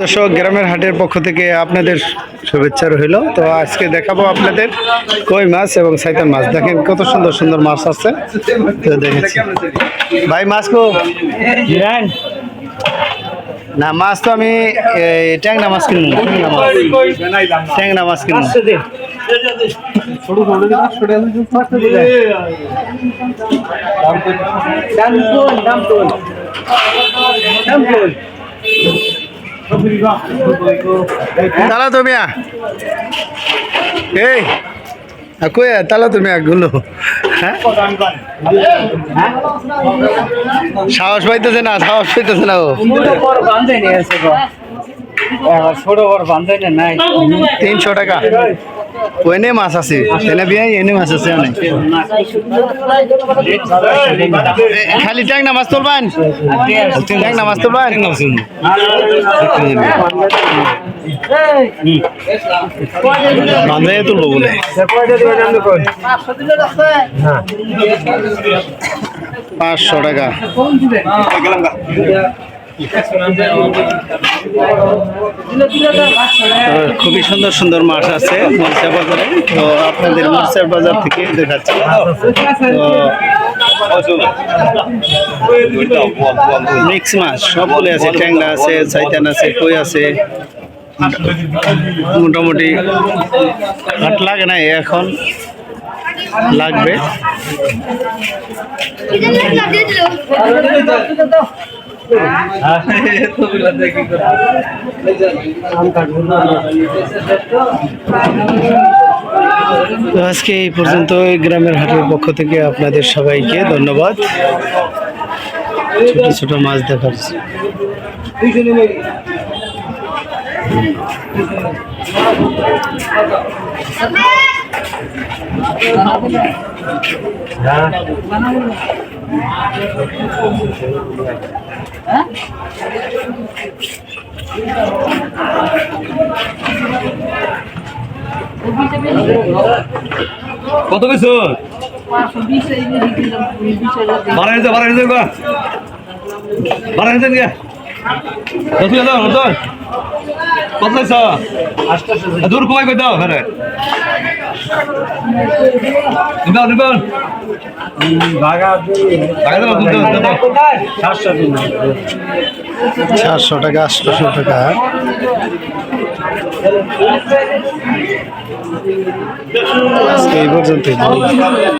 দর্শক গ্রামের হাটের পক্ষ থেকে আপনাদের শুভেচ্ছা রইল। তো আজকে দেখাবো আপনাদের কই মাছ এবং সাইতান মাছ। দেখেন কত সুন্দর সুন্দর মাছ আছে। তো দেখেছি। ভাই মাছ কো? না মাছ তো আমি ট্যাংরা মাছ কিনবো ট্যাংরা মাছ। ট্যাংরা মাছ কিনবো। তালা তো এই তালা তুমি একগুলো হ্যাঁ? সাহস পাইতেছে না, সাহস পাইতেছে না ও। ছোট বড় বান্ধব নাই তিনশো টাকা। ও এনে মাছ আছে। এনে বিয়ে এনে মাছ আছে অনেক। এ, খালি ট্যাংনা মাছ তুলবেন ট্যাংনা মাছ তুলবেন বান্ধে তুলবো বলে। পাঁচশো টাকা। খুবই সুন্দর সুন্দর মাছ আছে মরিচা বাজারে। তো আপনাদের মরিচার বাজার থেকে দেখাচ্ছি। মিক্স মাছ সবগুলো আছে, ট্যাংরা আছে, চাইতান আছে, কই আছে। মোটামুটি হাট লাগে না এখন লাগবে। তো আজকে এই পর্যন্ত গ্রামের হাটের পক্ষ থেকে আপনাদের সবাইকে ধন্যবাদ। ছোট ছোট মাছ দেখার কত কিছু বারো হাজার বারো হাজার বারো হাজার গা। দশ হাজার দশ কত দূর কমাই কই দাও হ্যাঁ নিবান নিবান চারশো টাকা। আটশোশো টাকা। আজকে এই পর্যন্তই।